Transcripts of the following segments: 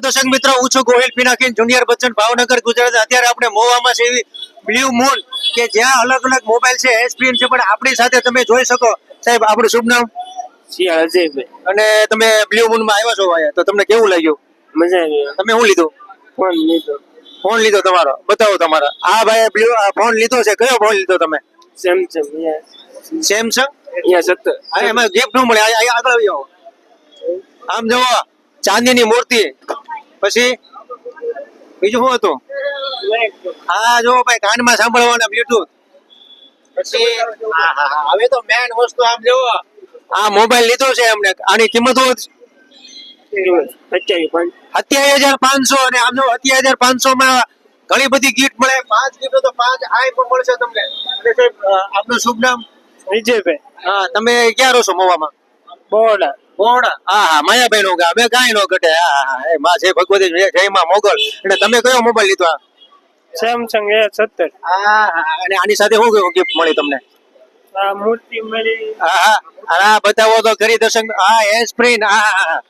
દર્શક મિત્રો હું છું ગોહિલ પિનાકીન જુનિયર બચ્ચન ભાવનગર ગુજરાત. અત્યારે આપણે મોવામાં છે એવી બ્લુ મૂન કે જ્યાં અલગ અલગ મોબાઈલ છે એસપીએન છે પણ આપણી સાથે તમે જોઈ શકો. સાહેબ આપણું શુભ નામ? અજયભાઈ. અને તમે બ્લુ મૂનમાં આવ્યા છો તો તમને કેવું લાગ્યું? મજા આવી તમે શું લીધું? ફોન લીધો. ફોન લીધો તમારો. બતાવો તમારો. આ ભાઈ બ્લુ ફોન લીધો છે. કયો ફોન લીધો તમે? સેમસંગ સેમસંગ અહીંયા સત્તર. એમાં ગિફ્ટનું મળે. આગળ આવી આવો આમ જુઓ. ચાંદીની મૂર્તિ. પછી બીજું શું હતું? હા જો ભાઈ કાનમાં સાંભળવાના બ્લૂટૂથ પછી હા, હા, હા. હવે તો મેન વસ્તુ આમ જો આ મોબાઈલ લીધો છે અમને. આની કિંમત શું સત્યાવીસ હજાર પાંચસો અને આમ જો હજાર પાંચસો માં ઘણી બધી ગિફ્ટ મળે. પાંચ ગિફ્ટ તો પાંચ આઈ પણ મળશે તમને. અને સાહેબ આપનું શુભ નામ? વિજયભાઈ. હા તમે ક્યાં રહો છો મોવામાં? બોડા. કોણ? હા હા માયાભાઈ નું ગામ. એ કાંઈ નો ઘટે. હા હા. એ માં છે ભગવતી જય જય માં મોગલ. એટલે તમે કયો મોબાઈલ લીધો આ? સેમસંગ એ સત્તર. હા અને આની સાથે શું કયું ગિફ્ટ મળી તમને? આ મૂર્તિ મળી. હા હા. બતાવો તો કરી દર્શન. હા એ હા હા હા.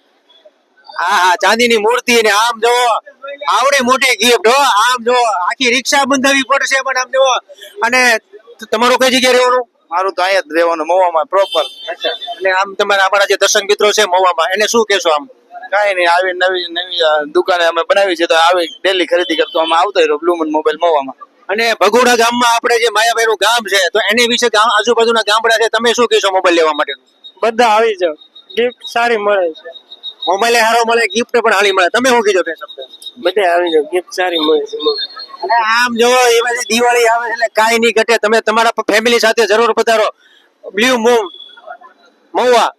હા ચાંદીની મૂર્તિ ને આમ જો. આવડી મોટી ગિફ્ટ હો. આમ જો. આખી રિક્ષા બંધાવી પડશે પણ આમ જો. અને તમારું કઈ જગ્યાએ રહેવાનું? મારું તો અહીંયા જ રહેવાનું મોવામાં પ્રોપર અને આમ તમારા અમારા જે દર્શક મિત્રો છે મોવામાં એને શું કહેશો આમ? કાંઈ નહીં આવી નવી નવી દુકાને અમે બનાવી છે તો આવી ડેલી ખરીદી કરતો. અમે આવતો રહ્યો બ્લુમન મોબાઈલ મોવામાં અને ભગોડા ગામમાં આપણે જે માયાભાઈ નું ગામ છે તો એની વિશે ગામ આજુબાજુના ગામડા છે તમે શું કહેશો મોબાઈલ લેવા માટે? બધા આવી જાવ ગિફ્ટ સારી મળે છે. મોબાઈલ હારો મળે ગિફ્ટ પણ હારી મળે. તમે શું કીધો બે શબ્દ? બધા આવી જાવ ગિફ્ટ સારી મળે છે અને આમ જો, એ બધી દિવાળી આવે એટલે કાંઈ નહીં ઘટે. તમે તમારા ફેમિલી સાથે જરૂર પધારો. Blue moon, Mahuva.